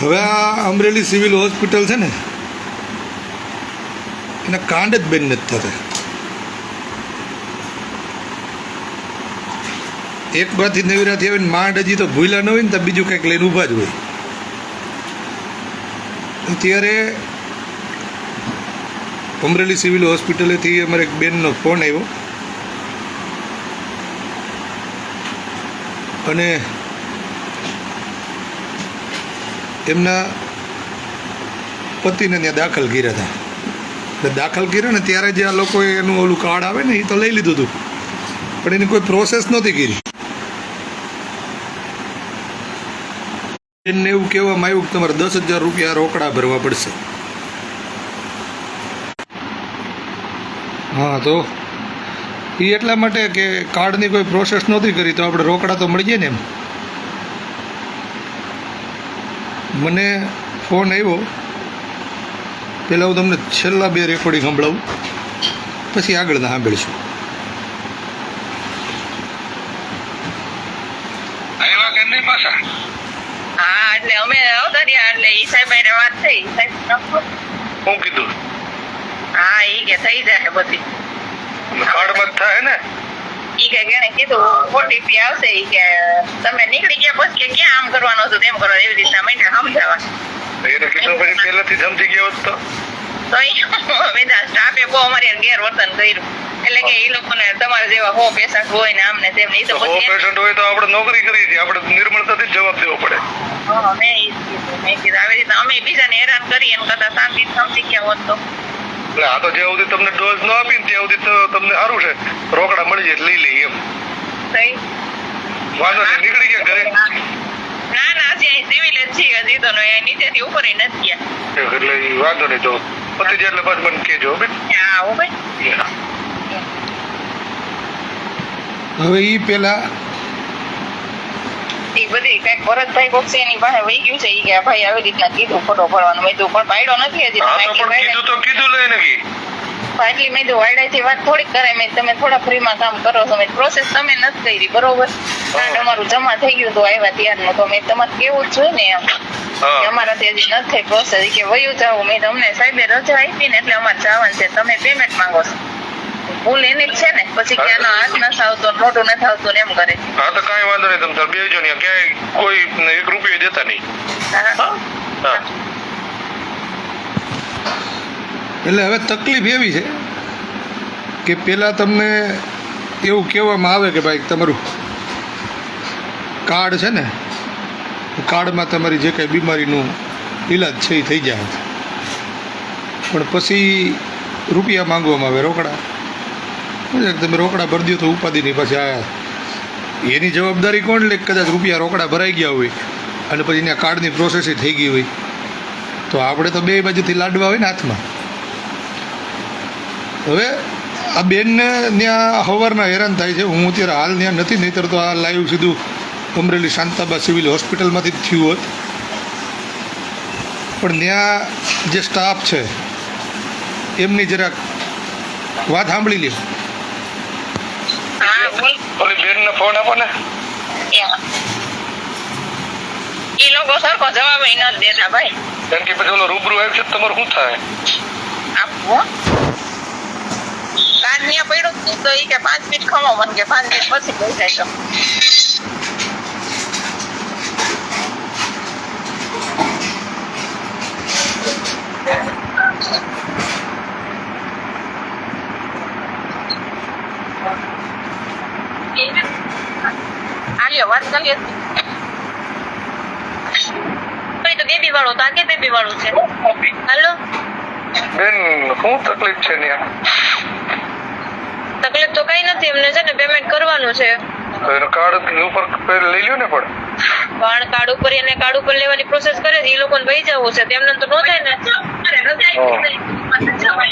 હવે આ Amreli civil hospital છે ને, એના કાંડ જ બેન નથી થતા. એક બાથી નવીરાથી આવીને માંડ હજી તો ભૂલા ન હોય ને તો બીજું કંઈક લઈને ઊભા જ હોય. ત્યારે અમરેલી સિવિલ હોસ્પિટલેથી અમારે એક બેનનો ફોન આવ્યો. અને એમના પતિને ત્યાં દાખલ કર્યા હતા. એટલે દાખલ કર્યા ને ત્યારે જે આ લોકોએ એનું ઓલું કાર્ડ આવે ને એ તો લઈ લીધું હતું. પણ એની કોઈ પ્રોસેસ નહોતી કરી. એમને એવું કહેવામાં આવ્યું કે તમારે દસ હજાર રૂપિયા રોકડા ભરવા પડશે. હા, તો એ એટલા માટે કે કાર્ડની કોઈ પ્રોસેસ નહોતી કરી, તો આપણે રોકડા તો મળી જાય ને એમ. મને ફોન આવ્યો. પહેલાં હું તમને છેલ્લા બે રેકોર્ડિંગ સંભળાવું. પછી આગળના સાંભળીશું. હા એટલે અમે આવતા રહ્યા એટલે ઈ સાહેબ વાત થઈ. શું કીધું? હા ઈ કે થઈ જાય બધી. કાર્ડમાં મત થાય ને. ઈ કે એને કીધું ઓટીપી આવશે ઈ કે તમે નીકળી ગયા પછી કે ક્યાં આમ કરવાનો છો? તેમ કરવાનું. એવી રીતના મને સમજાવવા એને કીધું પછી પહેલેથી સમજી ગયો તો. તો ઈ સ્ટાફે બહુ અમારે ગેરવર્તન કર્યું. એટલે કે એ લોકોને તમારા જેવા હો પેશન્ટ હોય ને આમને તેમ ઈ તો હો પેશન્ટ હોય તો આપણે નોકરી કરી છે આપણે નિર્મળતાથી જવાબ દેવો પડે. હા, મેં કીધું મેં કીધું. આવી રીતના અમે બીજાને હેરાન કરીએ એમ કરતા શાંતિ સમજી ગયા હોત તો. એટલે આ તો જ્યાં સુધી તમને ડોઝ ન આપી ને ત્યાં સુધી તમને સારું છે. રોકડા મળી જાય લઈ લઈએ એમ. વાંધો નહીં નીકળી ગયા ઘરે. ના ના હજી સિવિલ જ છીએ હજી તો નીચેથી ઉપર નથી ગયા. એટલે ઈ વાંધો નહીં તો પતિ જાય એટલે પાછું મને કહેજો હો બેન. હા હો ભાઈ હવે એ ઈ બધી કંઈક ભરતભાઈ કોક છે એની પાસે વહી ગયું છે એ કે ભાઈ આવી રીતના કીધું ફોટો ભરવાનું. મેં પણ પાડ્યો નથી હજી હા તો પણ કીધું તો કીધું લઈ ને કી એટલી મેં વાયડાથી વાત થોડીક કરાય મેં તમે થોડા ફ્રીમાં કામ કરો છો મેં પ્રોસેસ તમે નથી કરી બરોબર? કાર્ડ અમારું જમા થઈ ગયું તો આવ્યા ત્યારનું તો મેં તમારે કેવું જ જોઈએ ને એમ? કે હા અમારાથી હજી નથી થઈ પ્રોસેસ કે વયું જાવ મેં તમને સાહેબે રજા આપી ને એટલે અમારે જવાનું છે તમે પેમેન્ટ માંગો છો. ભૂલ એની જ છે ને. પછી કે આનો હાથ નથી આવતો મોઢું નથી આવતું એમ કરે. હા તો કાંઈ વાંધો નહીં. તમે તાર બેસજો ને. ક્યાંય કોઈ એક રૂપિયો દેતા નહીં. હા. હા? એટલે હવે તકલીફ એવી છે કે પહેલાં તમને એવું કહેવામાં આવે કે ભાઈ તમારું કાર્ડ છે ને કાર્ડમાં તમારી જે કાંઈ બીમારીનું ઈલાજ છે એ થઈ જાય. પણ પછી રૂપિયા માંગવામાં આવે રોકડા. તમે રોકડા ભરી દો તો ઉપાધિની પછી આ એની જવાબદારી કોણ લે કદાચ રૂપિયા રોકડા ભરાઈ ગયા હોય અને પછી ત્યાં કાર્ડની પ્રોસેસ થઈ ગઈ હોય? તો આપણે તો બે બાજુથી લાડવા હોય ને હાથમાં. હવે આ બેનને ત્યાં હવારના હેરાન થાય છે. હું અત્યારે હાલ ત્યાં નથી, નહીંતર તો આ લાઈવ સીધું અમરેલી શાંતાબા સિવિલ હોસ્પિટલમાંથી જ થયું હોત. પણ ત્યાં જે સ્ટાફ છે, એમની જરાક વાત સાંભળી લ્યો. બોલ ઓલી બેન નો ફોન આપો ને. એ લોકો સરખો જવાબ ન દેતા ભાઈ. એમ કે પછી ઓલો રૂબરૂ આવ્યો છે તમારું શું થાય? આપવો. કાર્ડ ત્યાં પડ્યું તો એ કે પાંચ મિનિટ ખમો મને કે પાંચ મિનિટ પછી લઈ આલ્યો વાત કરીએ. કોઈ તો બેબી વાળો તો આગે બેબી વાળો છે? હેલો? બેન શું તકલીફ છે ને તકલીફ તો કઈ નથી એમને છે ને પેમેન્ટ કરવાનું છે. કાર્ડ ઉપર લઈ લ્યો ને પણ. પણ કાર્ડ ઉપર એને કાર્ડ ઉપર લેવાની પ્રોસેસ કરે છે એ લોકોને વહી જવું છે તેમને તો નો થાય ને.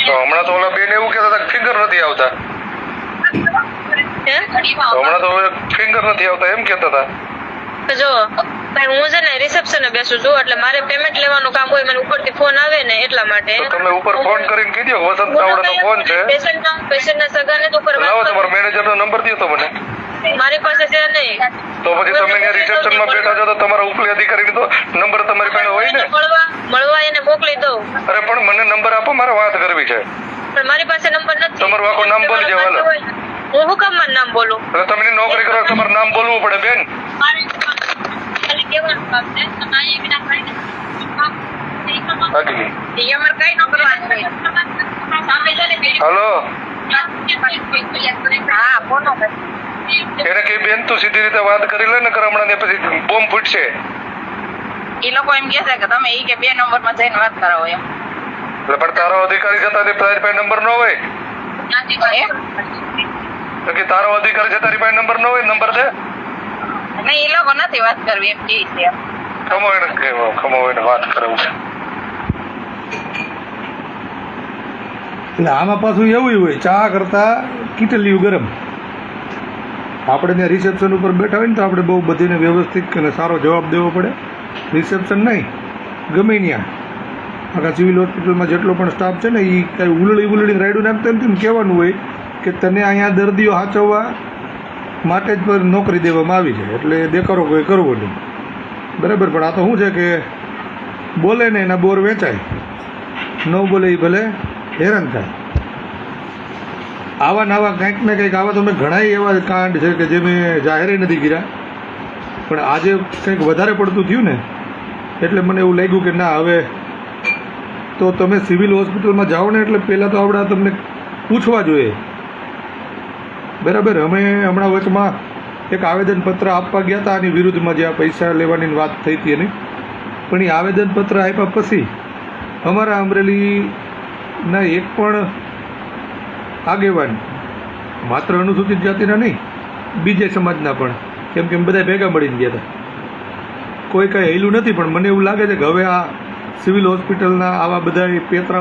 હમણાં તો ઓલા બેન એવું કહેતા હતા ફિંગર નથી આવતા. હે? તો હમણાં તો ફિંગર નથી આવતા એમ કહેતા હતા. જો ભાઈ હું છે ને રિસેપ્શન બેસું છું એટલે મારે પેમેન્ટ લેવાનું કામ હોય મને ઉપરથી ફોન આવે ને એટલા માટે. તો તમે ઉપર ફોન કરીને કીધો વસંત ચાવડાનો ફોન છે. પેશન્ટના પેશન્ટના સગાને તો ઉપર લાવો વાત તમારા મેનેજરનો નંબર દો તો મને. મારી પાસે છે નહીં. તો પછી તમે ત્યાં રિસેપ્શનમાં બેઠા છો તો તમારા ઉપલી અધિકારીનો તો નંબર તમારી પાસે હોય ને? નંબર આપો મારે વાત કરવી છે. પણ મારી પાસે નંબર નથી. તમારું આખું નામ બોલી હાલો. હું હું કામ મારું નામ બોલું? તો તમને નોકરી કરો તમારું નામ બોલવું પડે બેન. મારે ખાલી કામ છે. તમે વિના કરીને એ એ હલો. હા બોલો એને કે બેન તું સીધી રીતે વાત કરી લે ને કર હમણાં ને પછી બોમ્બ ફૂટશે. એ લોકો એમ કહે છે કે તમે ઈ કે બે નંબરમાં જઈને વાત કરાવો એમ. એટલે પણ તારો અધિકારી છે તારી તારી પાસે નંબર ન હોય? તો કે તારો અધિકાર છે તારી પાસે નંબર ન હોય નંબર દે નહીં એ લોકો નથી વાત કરવી એમ કે છે. ખમો એને કહેવો, ખમો એને વાત કરવું એટલે આમાં પાછું એવું હોય ચા કરતા કીટલીયું ગરમ. આપણે ત્યાં રિસેપ્શન ઉપર બેઠા હોય ને તો આપણે બહુ બધીને વ્યવસ્થિત અને સારો જવાબ દેવો પડે. રિસેપ્શન નહીં ગમે ત્યાં. આખા સિવિલ હોસ્પિટલમાં જેટલો પણ સ્ટાફ છે ને એ કાંઈ ઉલળી ઉલળીને રાયડું નાખતા નથી કેવાનું કહેવાનું હોય કે તને અહીંયા દર્દીઓ સાચવવા માટે જ નોકરી દેવામાં આવી છે. એટલે દેખાડો કોઈ કરવો નહીં. બરાબર, પણ આ તો શું છે કે બોલે ને એના બોર વેચાય. ન બોલે એ ભલે હેરાન થાય. આવા નવા કંઈક ને કંઈક આવા તો મેં ઘણા એવા કાંડ છે કે જે મેં જાહેરે નથી કર્યા. પણ આજે કંઈક વધારે પડતું થયું ને, એટલે મને એવું લાગ્યું કે ના, હવે તો તમે સિવિલ હોસ્પિટલમાં જાઓ ને, એટલે પહેલાં તો આપણે તમને પૂછવા જોઈએ. બરાબર, અમે હમણાં વચમાં એક આવેદનપત્ર આપવા ગયા હતા આની વિરુદ્ધમાં જે આ પૈસા લેવાની વાત થઈ હતી એની. પણ એ આવેદનપત્ર આપ્યા પછી અમારા અમરેલીના એક પણ આગેવાન, માત્ર અનુસૂચિત જાતિના નહીં, બીજે સમાજના પણ, કેમ કે બધા ભેગા મળીને ગયા હતા. કોઈ કાંઈ હેલું નથી, પણ મને એવું લાગે છે કે હવે આ સિવિલ હોસ્પિટલના આવા બધા પેતરા